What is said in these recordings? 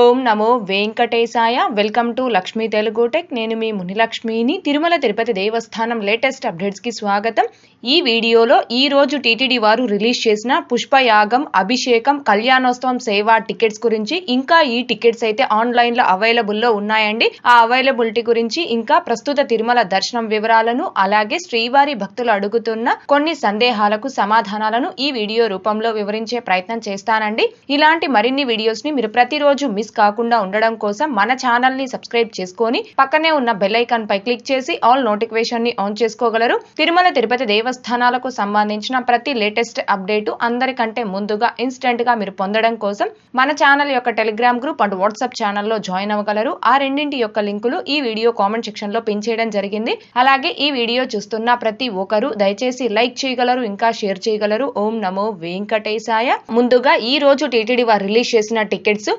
ఓం నమో వెంకటేశాయ. Welcome to Lakshmi Telugu tech. నేను మీ మునిలక్ష్మిని. తిరుమల తిరుపతి దేవస్థానం లేటెస్ట్ అప్డేట్స్కి స్వాగతం. ఈ వీడియోలో ఈ రోజు టీటీడీ వారు రిలీజ్ చేసిన పుష్పయాగం అభిషేకం కళ్యాణోత్సవం సేవా టికెట్స్ గురించి. ఇంకా ఈ టికెట్స్ అయితే ఆన్లైన్లో అవైలబుల్లో ఉన్నాయండి. ఆ అవైలబిలిటీ గురించి ఇంకా ప్రస్తుత తిరుమల దర్శనం వివరాలను అలాగే శ్రీవారి భక్తులు అడుగుతున్న కొన్ని సందేహాలకు సమాధానాలను ఈ వీడియో రూపంలో వివరించే ప్రయత్నం చేస్తానండి. ఇలాంటి మరిన్ని వీడియోస్ని మీరు ప్రతిరోజు మిస్ కాకుండా ఉండడం కోసం మన ఛానల్ని సబ్స్క్రైబ్ చేసుకొని పక్కనే ఉన్న బెల్ ఐకాన్ పై క్లిక్ చేసి ఆల్ నోటిఫికేషన్ని ఆన్ చేసుకోగలరు. తిరుమల తిరుపతి దేవస్థానాలకు సంబంధించిన ప్రతి లేటెస్ట్ అప్డేట్ అందరికంటే ముందుగా ఇన్స్టెంట్గా మీరు పొందడం కోసం మన ఛానల్ యొక్క టెలిగ్రామ్ గ్రూప్ అండ్ వాట్సాప్ ఛానల్లో జాయిన్ అవ్వగలరు. ఆ రెండింటి యొక్క లింకులు ఈ వీడియో కామెంట్ సెక్షన్లో పిన్ చేయడం జరిగింది. అలాగే ఈ వీడియో చూస్తున్న ప్రతి ఒక్కరు దయచేసి లైక్ చేయగలరు ఇంకా షేర్ చేయగలరు. ఓం నమో వెంకటేశాయ. ముందుగా ఈ రోజు టీటీడీ వారు రిలీజ్ చేసిన టికెట్స్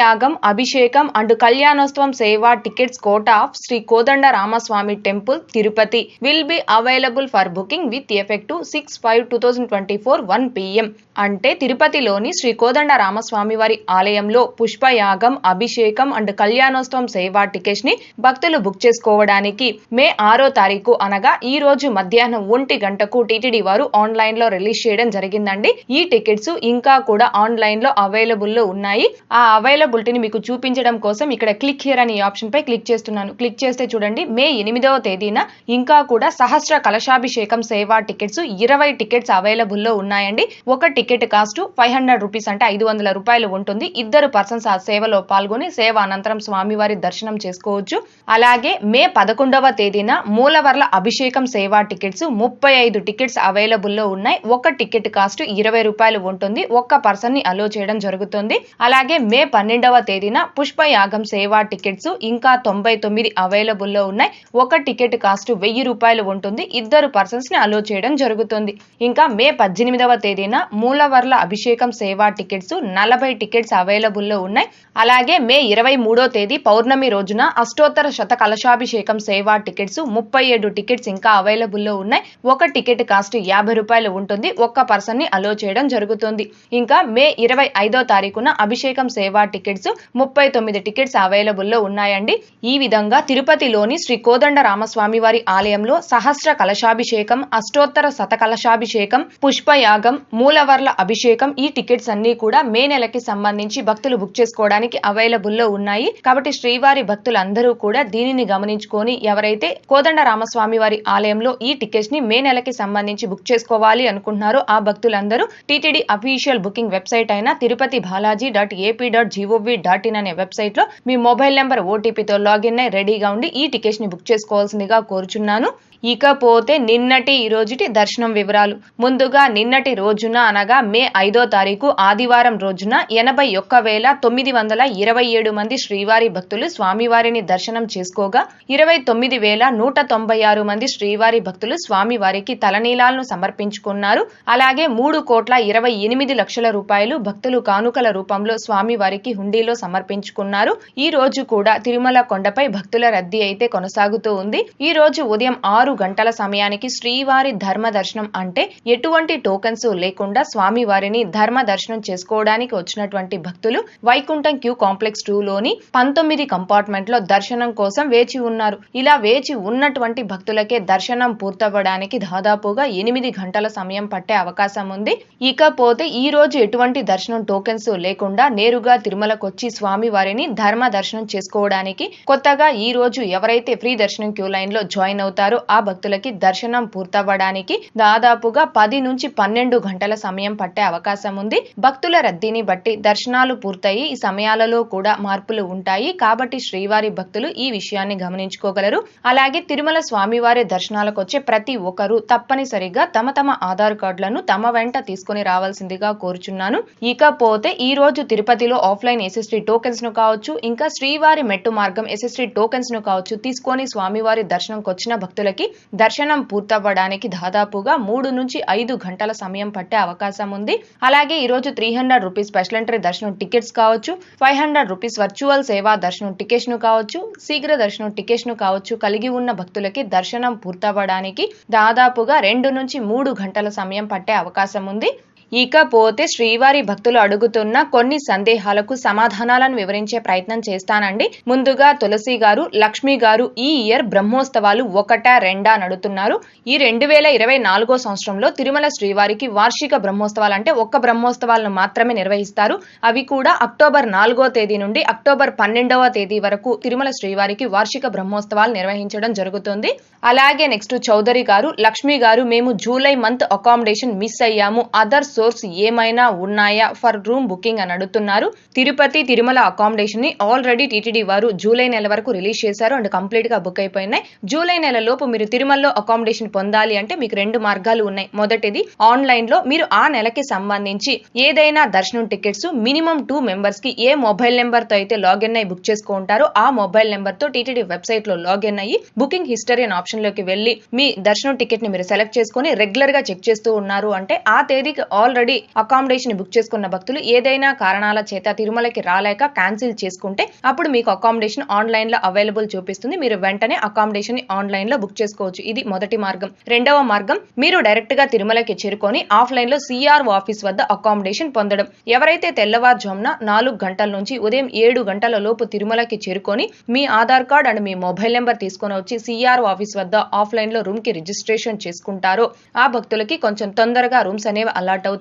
యాగం అభిషేకం అండ్ కళ్యాణోత్సవం సేవ tickets quota of Sri Kodanda Ramaswamy temple Tirupati. Will be available for booking with effective six five two thousand twenty four one PM అంటే తిరుపతిలోని శ్రీ కోదండ రామస్వామి వారి ఆలయంలో పుష్పయాగం అభిషేకం అండ్ కళ్యాణోత్సవం సేవ టికెట్స్ని భక్తులు బుక్ చేసుకోవడానికి. మే ఆరో తారీఖు అనగా ఈ రోజు మధ్యాహ్నం ఒంటి గంటకు టీటీడీ వారు ఆన్లైన్లో రిలీజ్ చేయడం జరిగిందండి. ఈ టికెట్స్ ఇంకా కూడా ఆన్లైన్లో అవైలబుల్లో ఉన్నాయి. ఆ అవైలబుల్ అవైలబిలిటీని మీకు చూపించడం కోసం ఇక్కడ క్లిక్ హియర్ అనే ఆప్షన్ పై క్లిక్ చేస్తున్నాను. క్లిక్ చేస్తే చూడండి మే ఎనిమిదవ తేదీన ఇంకా కూడా సహస్ర కలశాభిషేకం సేవా టికెట్స్ ఇరవై టికెట్స్ అవైలబుల్లో ఉన్నాయండి. ఒక ticket cost five hundred rupees అంటే ఐదు వందల రూపాయలు ఉంటుంది. ఇద్దరు పర్సన్స్ ఆ సేవలో పాల్గొని సేవ అనంతరం స్వామివారి దర్శనం చేసుకోవచ్చు. అలాగే మే పదకొండవ తేదీన మూలవర్ల అభిషేకం సేవా టికెట్స్ ముప్పై ఐదు టికెట్స్ అవైలబుల్లో ఉన్నాయి. ఒక టికెట్ కాస్ట్ ఇరవై రూపాయలు ఉంటుంది. ఒక్క పర్సన్ని అలో చేయడం జరుగుతుంది. అలాగే మే పన్నెండు పన్నెండవ తేదీన పుష్పయాగం సేవా టికెట్స్ ఇంకా తొంభై తొమ్మిది అవైలబుల్లో ఉన్నాయి. ఒక టికెట్ కాస్ట్ వెయ్యి రూపాయలు ఉంటుంది. ఇద్దరు పర్సన్స్ని అలో చేయడం జరుగుతుంది. ఇంకా మే పద్దెనిమిదవ తేదీన మూలవర్ల అభిషేకం సేవా టికెట్స్ నలభై టికెట్స్ అవైలబుల్లో ఉన్నాయి. అలాగే మే ఇరవై మూడో తేదీ పౌర్ణమి రోజున అష్టోత్తర శత కలశాభిషేకం సేవా టికెట్స్ ముప్పై ఏడు టికెట్స్ ఇంకా అవైలబుల్లో ఉన్నాయి. ఒక టికెట్ కాస్ట్ యాభై రూపాయలు ఉంటుంది. ఒక్క పర్సన్ని అలో చేయడం జరుగుతుంది. ఇంకా మే ఇరవై ఐదో తారీఖున అభిషేకం సేవా టికెట్స్ ముప్పై తొమ్మిది టికెట్స్ అవైలబుల్లో ఉన్నాయండి. ఈ విధంగా తిరుపతిలోని శ్రీ కోదండ రామస్వామి వారి ఆలయంలో సహస్ర కలశాభిషేకం అష్టోత్తర శతకలశాభిషేకం పుష్పయాగం మూలవర్ల అభిషేకం ఈ టికెట్స్ అన్ని కూడా మే నెలకి సంబంధించి భక్తులు బుక్ చేసుకోవడానికి అవైలబుల్లో ఉన్నాయి. కాబట్టి శ్రీవారి భక్తులందరూ కూడా దీనిని గమనించుకొని ఎవరైతే కోదండ రామస్వామి వారి ఆలయంలో ఈ టికెట్స్ని మే నెలకి సంబంధించి బుక్ చేసుకోవాలి అనుకుంటున్నారో ఆ భక్తులందరూ టీటీడీ అఫీషియల్ బుకింగ్ వెబ్సైట్ అయిన Tirupati Balaji dot AP dot GOV dot in అనే వెబ్సైట్లో మీ మొబైల్ నెంబర్ ఓటీపీతో లాగిన్ అయి రెడీగా ఉండి ఈ టికెట్స్ని బుక్ చేసుకోవాల్సిందిగా కోరుచున్నాను. ఇకపోతే నిన్నటి ఈ రోజుటి దర్శనం వివరాలు. ముందుగా నిన్నటి రోజున అనగా మే ఐదో తారీఖు ఆదివారం రోజున ఎనభై ఒక్క వేల తొమ్మిది వందల ఇరవై ఏడు మంది శ్రీవారి భక్తులు స్వామివారిని దర్శనం చేసుకోగా ఇరవై తొమ్మిది వేల నూట తొంభై ఆరు మంది శ్రీవారి భక్తులు స్వామివారికి తలనీలాలను సమర్పించుకున్నారు. అలాగే మూడు కోట్ల ఇరవై ఎనిమిది లక్షల రూపాయలు భక్తులు కానుకల రూపంలో స్వామివారికి హుండీలో సమర్పించుకున్నారు. ఈ రోజు కూడా తిరుమల కొండపై భక్తుల రద్దీ అయితే కొనసాగుతూ ఉంది. ఈ రోజు ఉదయం ఆరు గంటల సమయానికి శ్రీవారి ధర్మ దర్శనం అంటే ఎటువంటి టోకన్స్ లేకుండా స్వామివారిని ధర్మ దర్శనం చేసుకోవడానికి వచ్చినటువంటి భక్తులు వైకుంఠం క్యూ కాంప్లెక్స్ టూ లోని పంతొమ్మిది కంపార్ట్మెంట్లో దర్శనం కోసం వేచి ఉన్నారు. ఇలా వేచి ఉన్నటువంటి భక్తులకే దర్శనం పూర్తవ్వడానికి దాదాపుగా ఎనిమిది గంటల సమయం పట్టే అవకాశం ఉంది. ఇకపోతే ఈ రోజు ఎటువంటి దర్శనం టోకెన్స్ లేకుండా నేరుగా తిరుమల తిరుమలకొచ్చి స్వామి వారిని ధర్మ దర్శనం చేసుకోవడానికి కొత్తగా ఈ రోజు ఎవరైతే ఫ్రీ దర్శనం క్యూ లైన్లో జాయిన్ అవుతారో ఆ భక్తులకి దర్శనం పూర్తవ్వడానికి దాదాపుగా పది నుంచి పన్నెండు గంటల సమయం పట్టే అవకాశం ఉంది. భక్తుల రద్దీని బట్టి దర్శనాలు పూర్తయి ఈ సమయాలలో కూడా మార్పులు ఉంటాయి. కాబట్టి శ్రీవారి భక్తులు ఈ విషయాన్ని గమనించుకోగలరు. అలాగే తిరుమల స్వామివారి దర్శనాలకు వచ్చే ప్రతి ఒక్కరూ తప్పనిసరిగా తమ తమ ఆధార్ కార్డులను తమ వెంట తీసుకుని రావాల్సిందిగా కోరుచున్నాను. ఇకపోతే ఈ రోజు తిరుపతిలో ఆఫ్లైన్ ఎస్ఎస్టీ టోకెన్స్ను కావచ్చు ఇంకా శ్రీవారి మెట్టు మార్గం ఎస్ఎస్టీ టోకెన్స్ను కావచ్చు తీసుకొని స్వామివారి దర్శనంకి వచ్చిన భక్తులకి దర్శనం పూర్తవ్వడానికి దాదాపుగా మూడు నుంచి ఐదు గంటల సమయం పట్టే అవకాశం ఉంది. అలాగే ఈ రోజు three hundred rupees special entry దర్శనం టికెట్స్ కావచ్చు ఫైవ్ హండ్రెడ్ రూపీస్ వర్చువల్ సేవా దర్శనం టికెట్స్ను కావచ్చు శీఘ్ర దర్శనం టికెట్స్ను కావచ్చు కలిగి ఉన్న భక్తులకి దర్శనం పూర్తవ్వడానికి దాదాపుగా రెండు నుంచి మూడు గంటల సమయం పట్టే అవకాశం ఉంది. ఇకపోతే శ్రీవారి భక్తులు అడుగుతున్న కొన్ని సందేహాలకు సమాధానాలను వివరించే ప్రయత్నం చేస్తానండి. ముందుగా తులసి గారు లక్ష్మి గారు ఈ ఇయర్ బ్రహ్మోత్సవాలు ఒకటా రెండా నడుతున్నారు ఈ రెండు వేల ఇరవై నాలుగో సంవత్సరంలో తిరుమల శ్రీవారికి వార్షిక బ్రహ్మోత్సవాలు అంటే ఒక్క బ్రహ్మోత్సవాలను మాత్రమే నిర్వహిస్తారు. అవి కూడా అక్టోబర్ నాలుగో తేదీ నుండి అక్టోబర్ పన్నెండవ తేదీ వరకు తిరుమల శ్రీవారికి వార్షిక బ్రహ్మోత్సవాలు నిర్వహించడం జరుగుతుంది. అలాగే నెక్స్ట్ చౌదరి గారు లక్ష్మి గారు మేము జూలై మంత్ అకామిడేషన్ మిస్ అయ్యాము. అదర్స్ సోర్స్ ఏమైనా ఉన్నాయా? ఫర్ రూమ్ బుకింగ్ అని అడుగుతున్నారు. తిరుపతి తిరుమల అకామిడేషన్ని ఆల్రెడీ టీటీడీ వారు జూలై నెల వరకు రిలీజ్ చేశారు అండ్ కంప్లీట్గా బుక్ అయిపోయినాయి. జూలై నెల లోపు మీరు తిరుమలలో అకామిడేషన్ పొందాలి అంటే మీకు రెండు మార్గాలు ఉన్నాయి. మొదటిది ఆన్లైన్లో మీరు ఆ నెలకి సంబంధించి ఏదైనా దర్శనం టికెట్స్ మినిమం టూ మెంబర్స్కి ఏ మొబైల్ నెంబర్తో అయితే లాగిన్ అయ్యి బుక్ చేసుకుంటారో ఆ మొబైల్ నెంబర్తో టీటీడీ వెబ్సైట్లో లాగిన్ అయ్యి బుకింగ్ హిస్టరీ అనే ఆప్షన్లోకి వెళ్ళి మీ దర్శనం టికెట్ని మీరు సెలెక్ట్ చేసుకుని రెగ్యులర్గా చెక్ చేస్తూ ఉన్నారు అంటే ఆ తేదీకి ఆల్రెడీ అకామిడేషన్ బుక్ చేసుకున్న భక్తులు ఏదైనా కారణాల చేత తిరుమలకి రాలేక క్యాన్సిల్ చేసుకుంటే అప్పుడు మీకు అకామిడేషన్ ఆన్లైన్లో అవైలబుల్ చూపిస్తుంది. మీరు వెంటనే అకామిడేషన్ని ఆన్లైన్లో బుక్ చేసుకోవచ్చు. ఇది మొదటి మార్గం. రెండవ మార్గం మీరు డైరెక్ట్గా తిరుమలకి చేరుకొని ఆఫ్లైన్లో సిఆర్ఓ ఆఫీస్ వద్ద అకామిడేషన్ పొందడం. ఎవరైతే తెల్లవారుజామున నాలుగు గంటల నుంచి ఉదయం ఏడు గంటల లోపు తిరుమలకి చేరుకొని మీ ఆధార్ కార్డ్ అండ్ మీ మొబైల్ నెంబర్ తీసుకొని వచ్చి సిఆర్ఓ ఆఫీస్ వద్ద ఆఫ్లైన్లో రూమ్కి రిజిస్ట్రేషన్ చేసుకుంటారో ఆ భక్తులకి కొంచెం తొందరగా రూమ్స్ అనేవి అలాట్ అవుతాయి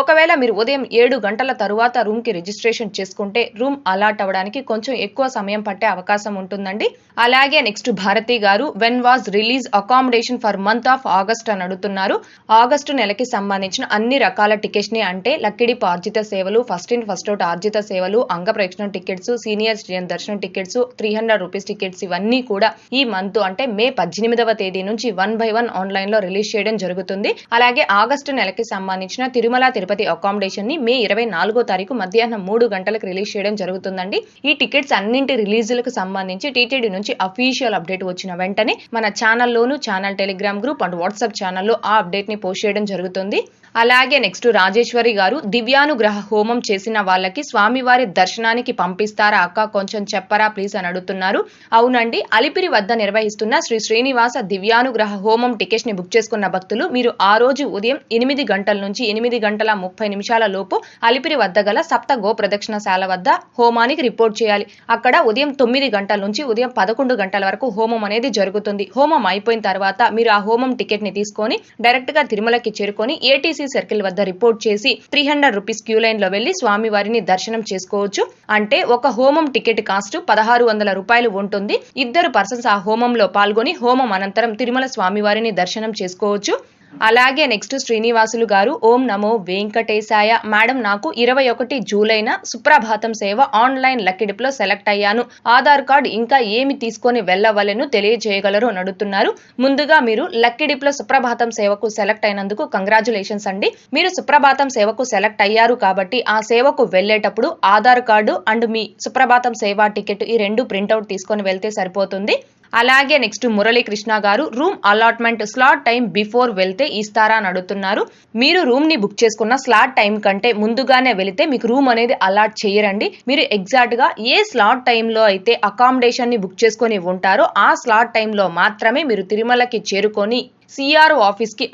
ఒకవేళ మీరు ఉదయం ఏడు గంటల తరువాత రూమ్కి రిజిస్ట్రేషన్ చేసుకుంటే రూమ్ అలాట్ అవ్వడానికి కొంచెం ఎక్కువ సమయం పట్టే అవకాశం ఉంటుందండి. అలాగే next Bharati garu when was release accommodation for month of August అని అడుగుతున్నారు. ఆగస్టు నెలకి సంబంధించిన అన్ని రకాల టికెట్స్ని అంటే లక్కిడిపు ఆర్జిత సేవలు ఫస్ట్ ఇన్ ఫస్ట్ అవుట్ ఆర్జిత సేవలు అంగ ప్రేక్షణ టికెట్స్ సీనియర్ సిటిజన్ దర్శనం tickets three hundred rupees tickets ఇవన్నీ కూడా ఈ మంత్ అంటే మే పద్దెనిమిదవ తేదీ నుంచి వన్ బై వన్ ఆన్లైన్లో రిలీజ్ చేయడం జరుగుతుంది. అలాగే ఆగస్టు నెలకి సంబంధించిన తిరుమల తిరుపతి అకామిడేషన్ని మే ఇరవై నాలుగో తారీఖు మధ్యాహ్నం మూడు గంటలకు రిలీజ్ చేయడం జరుగుతుందండి. ఈ టికెట్స్ అన్నింటి రిలీజులకు సంబంధించి టీటీడీ నుంచి అఫీషియల్ అప్డేట్ వచ్చిన వెంటనే మన ఛానల్లోను channel Telegram group and WhatsApp ఛానల్లో ఆ అప్డేట్ని పోస్ట్ చేయడం జరుగుతుంది. అలాగే నెక్స్ట్ రాజేశ్వరి గారు దివ్యానుగ్రహ హోమం చేసిన వాళ్ళకి స్వామివారి దర్శనానికి పంపిస్తారా అక్క? కొంచెం చెప్పరా ప్లీజ్ అని అడుగుతున్నారు. అవునండి అలిపిరి వద్ద నిర్వహిస్తున్న శ్రీ శ్రీనివాస దివ్యానుగ్రహ హోమం టికెట్స్ని బుక్ చేసుకున్న భక్తులు మీరు ఆ రోజు ఉదయం ఎనిమిది గంటల నుంచి ఎనిమిది గంటల ముప్పై నిమిషాల లోపు అలిపిరి వద్ద గల సప్త గో ప్రదక్షిణశాల వద్ద హోమానికి రిపోర్ట్ చేయాలి. అక్కడ ఉదయం తొమ్మిది గంటల నుంచి ఉదయం పదకొండు గంటల వరకు హోమం అనేది జరుగుతుంది. హోమం అయిపోయిన తర్వాత మీరు ఆ హోమం టికెట్ని తీసుకొని డైరెక్ట్గా తిరుమలకి చేరుకొని ఏటీసీ సర్కిల్ వద్ద రిపోర్ట్ చేసి త్రీ హండ్రెడ్ రూపీస్ క్యూ లైన్లో వెళ్ళి స్వామివారిని దర్శనం చేసుకోవచ్చు. అంటే ఒక హోమం టికెట్ కాస్ట్ పదహారు వందల రూపాయలు ఉంటుంది. ఇద్దరు పర్సన్స్ ఆ హోమంలో పాల్గొని హోమం అనంతరం తిరుమల స్వామివారిని దర్శనం చేసుకోవచ్చు. అలాగే నెక్స్ట్ శ్రీనివాసులు గారు ఓం నమో వెంకటేశాయ. మేడం నాకు ఇరవై ఒకటి జూలైన సుప్రభాతం సేవ ఆన్లైన్ లక్కిడిపులో సెలెక్ట్ అయ్యాను. ఆధార్ కార్డ్ ఇంకా ఏమి తీసుకొని వెళ్ళవలెను తెలియజేయగలరు అని అడుగుతున్నారు ముందుగా మీరు లక్కిడిప్లో సుప్రభాతం సేవకు సెలెక్ట్ అయినందుకు కంగ్రాచులేషన్స్ అండి. మీరు సుప్రభాతం సేవకు సెలెక్ట్ అయ్యారు కాబట్టి ఆ సేవకు వెళ్ళేటప్పుడు ఆధార్ కార్డు అండ్ మీ సుప్రభాతం సేవ టికెట్ ఈ రెండు ప్రింట్అవుట్ తీసుకొని వెళ్తే సరిపోతుంది. అలాగే నెక్స్ట్ మురళీకృష్ణ గారు room allotment slot time before వెళ్తే ఇస్తారా అని అడుగుతున్నారు. మీరు రూమ్ని బుక్ చేసుకున్న స్లాట్ టైం కంటే ముందుగానే వెళితే మీకు రూమ్ అనేది అలాట్ చేయరండి. మీరు ఎగ్జాక్ట్గా ఏ స్లాట్ టైంలో అయితే అకామిడేషన్ని బుక్ చేసుకొని ఉంటారో ఆ స్లాట్ టైంలో మాత్రమే మీరు తిరుమలకి చేరుకొని సిఆర్ఓ ఆఫీస్కి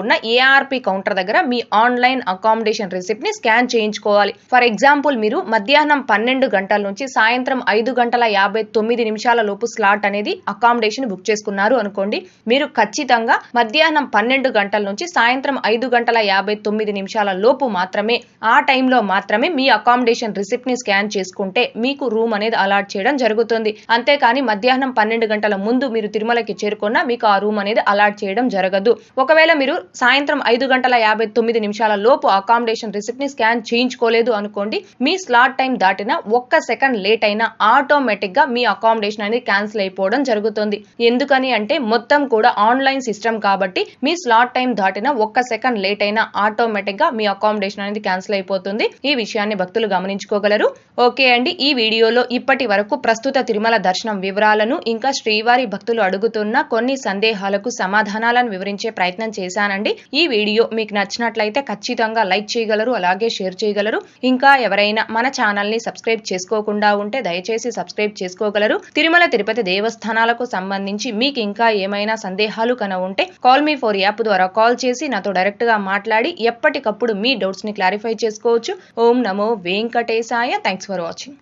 ఉన్న ఏఆర్పి కౌంటర్ దగ్గర మీ ఆన్లైన్ అకామిడేషన్ రిసిప్ట్ని స్కాన్ చేయించుకోవాలి. ఫర్ ఎగ్జాంపుల్ మీరు మధ్యాహ్నం పన్నెండు గంటల నుంచి సాయంత్రం ఐదు గంటల యాభై తొమ్మిది నిమిషాల లోపు స్లాట్ అనేది అకామిడేషన్ బుక్ చేసుకున్నారు అనుకోండి. మీరు ఖచ్చితంగా మధ్యాహ్నం పన్నెండు గంటల నుంచి సాయంత్రం ఐదు గంటల యాభై తొమ్మిది నిమిషాల లోపు మాత్రమే ఆ టైంలో మాత్రమే మీ అకామిడేషన్ రిసిప్ట్ని స్కాన్ చేసుకుంటే మీకు రూమ్ అనేది అలాట్ చేయడం జరుగుతుంది. అంతేకాని మధ్యాహ్నం పన్నెండు గంటల ముందు మీరు తిరుమలకి చేరుకున్నా మీకు ఆ రూమ్ అనేది అలాట్ చేయడం జరగదు. ఒకవేళ మీరు సాయంత్రం ఐదు గంటల యాభై తొమ్మిది నిమిషాల లోపు అకామిడేషన్ రిసిప్ట్ని స్కాన్ చేయించుకోలేదు అనుకోండి మీ స్లాట్ టైం దాటిన ఒక్క సెకండ్ లేట్ అయినా ఆటోమేటిక్గా మీ అకామిడేషన్ అనేది క్యాన్సిల్ అయిపోవడం జరుగుతుంది. ఎందుకని అంటే మొత్తం కూడా ఆన్లైన్ సిస్టమ్ కాబట్టి మీ స్లాట్ టైం దాటిన ఒక్క సెకండ్ లేట్ అయినా ఆటోమేటిక్గా మీ అకామిడేషన్ అనేది క్యాన్సిల్ అయిపోతుంది. ఈ విషయాన్ని భక్తులు గమనించుకోగలరు. ఓకే అండి ఈ వీడియోలో ఇప్పటి వరకు ప్రస్తుత తిరుమల దర్శనం వివరాలను ఇంకా శ్రీవారి భక్తులు అడుగుతున్న కొన్ని సందేహాలకు సమాధానం సమాధానాలను వివరించే ప్రయత్నం చేశానండి. ఈ వీడియో మీకు నచ్చినట్లయితే ఖచ్చితంగా లైక్ చేయగలరు అలాగే షేర్ చేయగలరు. ఇంకా ఎవరైనా మన ఛానల్ని సబ్స్క్రైబ్ చేసుకోకుండా ఉంటే దయచేసి సబ్స్క్రైబ్ చేసుకోగలరు. తిరుమల తిరుపతి దేవస్థానాలకు సంబంధించి మీకు ఇంకా ఏమైనా సందేహాలు కన ఉంటే కాల్ మీ ఫోర్ యాప్ ద్వారా కాల్ చేసి నాతో డైరెక్ట్గా మాట్లాడి ఎప్పటికప్పుడు మీ డౌట్స్ని క్లారిఫై చేసుకోవచ్చు. ఓం నమో వెంకటేశాయ. Thanks for watching.